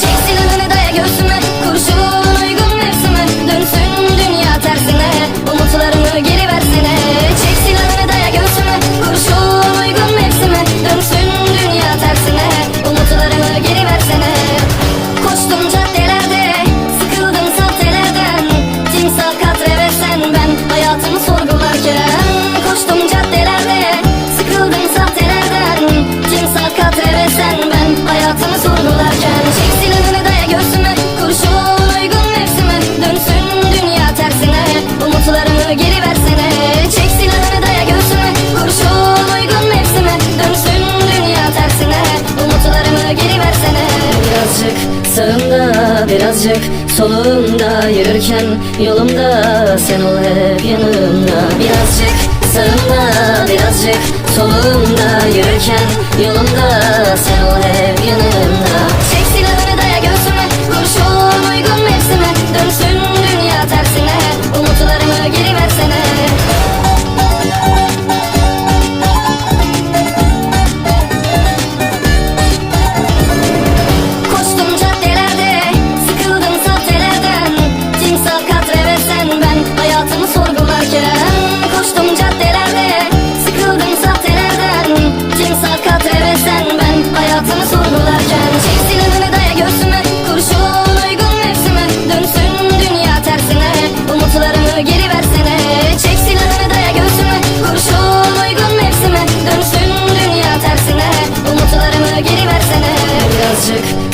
Çek silahını daya göğsüme. birazcık Soluğumda yürürken yolumda Sen ol hep yanımda. Birazcık sağımda birazcık Soluğumda yürürken yolumda